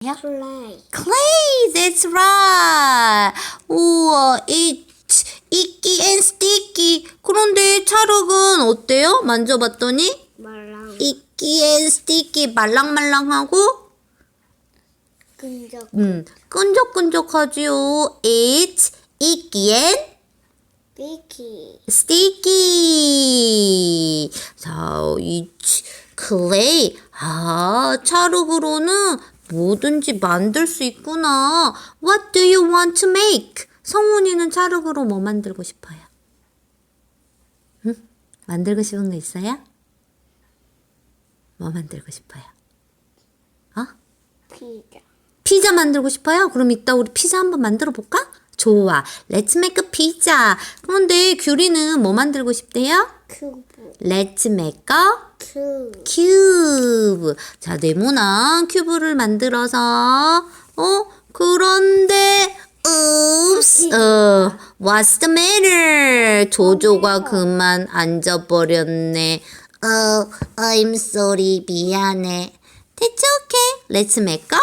Play. Clay, that's right. 우와, it, 이끼 and sticky. 그런데 찰흙은 어때요? 만져봤더니 말랑 이끼 and sticky 말랑말랑하고 끈적 음, 끈적끈적하지요. It's icky and 비키 sticky. 자, 이 clay. 아, 찰흙으로는 뭐든지 만들 수 있구나. What do you want to make? 성훈이는 찰흙으로 뭐 만들고 싶어요? 응? 만들고 싶은 거 있어요? 뭐 만들고 싶어요? 어? 피자 피자 만들고 싶어요? 그럼 이따 우리 피자 한번 만들어 볼까? 좋아. Let's make a pizza. 그런데 규리는 뭐 만들고 싶대요? 큐브 Let's make a 큐브 큐브. 자, 네모난 큐브를 만들어서, 어, 그런데, oops, 어, what's the matter? 조조가 그만 앉아버렸네. 어, I'm sorry, 미안해. That's okay. Let's make a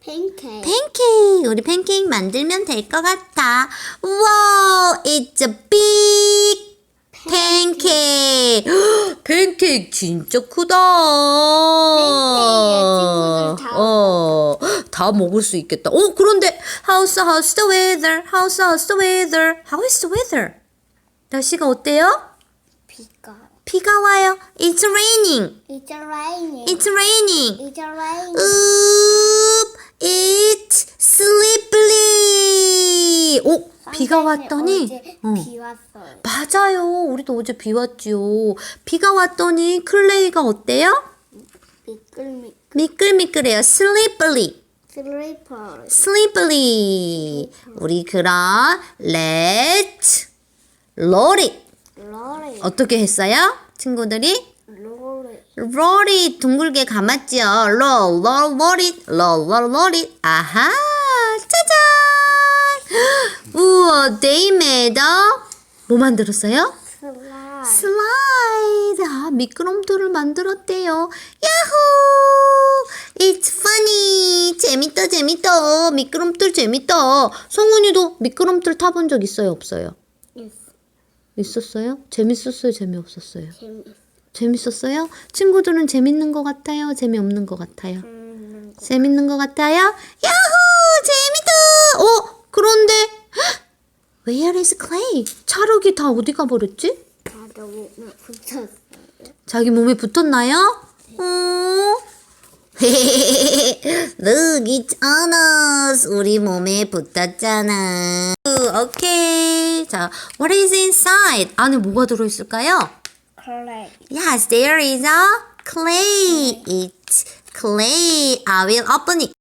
팬케이크 팬케이크. 우리 팬케이크 만들면 될 것 같아. Wow, it's a big 팬케이크. 팬케이크 진짜 크다. 다 어, 다 먹을 수 있겠다. 어, 그런데 how's how's the weather? How's how's the weather? How is the weather? 날씨가 어때요? 비가 비가 와요. It's raining. It's raining It's raining. It's raining Oop, 비가 왔더니, 어, 비 왔어요 맞아요. 우리도 어제 비 왔지요. 비가 왔더니 클레이가 어때요? 미끌미끌 미끌미끌해요. slippery, 슬리퍼 slippery. 우리 그럼 let's roll it. 로리 어떻게 했어요? 친구들이? 로리 roll it 둥글게 감았지요. roll, roll, roll it, roll, roll, roll it. 아하. 우와, they made a 뭐 만들었어요? 슬라이 슬라이드. 아, 미끄럼틀을 만들었대요. 야호! It's funny. 재밌다, 재밌다. 미끄럼틀 재밌다. 성훈이도 미끄럼틀 타본 적 있어요, 없어요? 있어 있었어요? 재밌었어요, 재미없었어요? 재밌어 재밌었어요? 친구들은 재밌는 것 같아요? 재미없는 것 같아요? 음, 재밌는 것 같아요? 야호! 재밌다! 어? 그런데 헉! Where is Clay? 찰흙이 다 어디 가버렸지? 나도 몸에 붙였어요 자기 몸에 붙었나요? 어? On us. 우리 몸에 붙었잖아. 오케이. 자, what is inside? 안에 뭐가 들어있을까요? 클레이 Yes, there is a clay. It's clay. I will open it.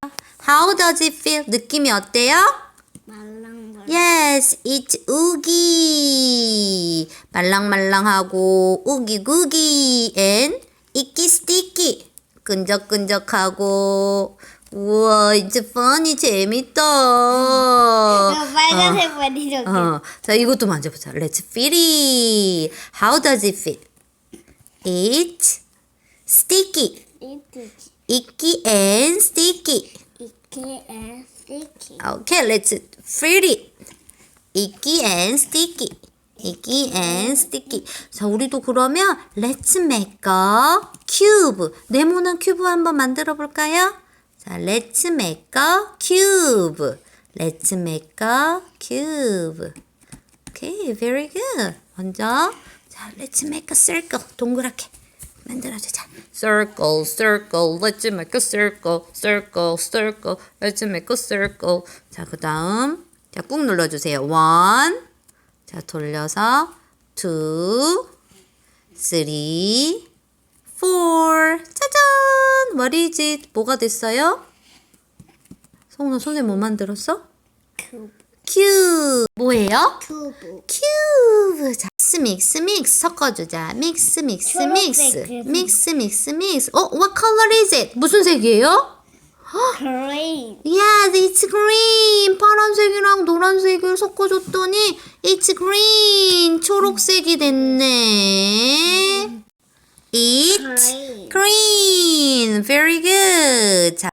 How does it feel? 느낌이 어때요? 말랑말랑 Yes, it's oogie. 말랑말랑하고 우기구기 and icky sticky. 끈적끈적하고 우와, it's funny. 재밌다. 빨간색 머리 저기 어, 자, 이것도 만져보자. Let's feel it. How does it feel? It's sticky. 이쁘지 icky and sticky. 이케 앤 스티키 Okay, let's it. icky and sticky. icky and sticky. 자, 우리도 그러면 let's make a cube. 네모난 큐브 한번 만들어 볼까요? 자, let's make a cube. Let's make a cube. Okay, very good. 먼저 자, let's make a circle. 동그랗게 만들어주자. Circle, circle, let's make a circle, circle, circle, let's make a circle. 자, 그 다음 자, 꾹 눌러주세요. One, 자, 돌려서 two, three, four. 짜잔! What is it? 뭐가 됐어요? 성훈아 손에 뭐 만들었어? 큐브 큐 뭐예요? 큐브. 큐브. 자 믹스 믹스 믹스 섞어주자. 믹스 믹스 믹스 초록색 믹스 믹스 믹스 어 what color is it? 무슨 색이에요? 그레인 Yes it's green. 파란색이랑 노란색을 섞어줬더니 it's green. 초록색이 됐네. It's green. Very good. 자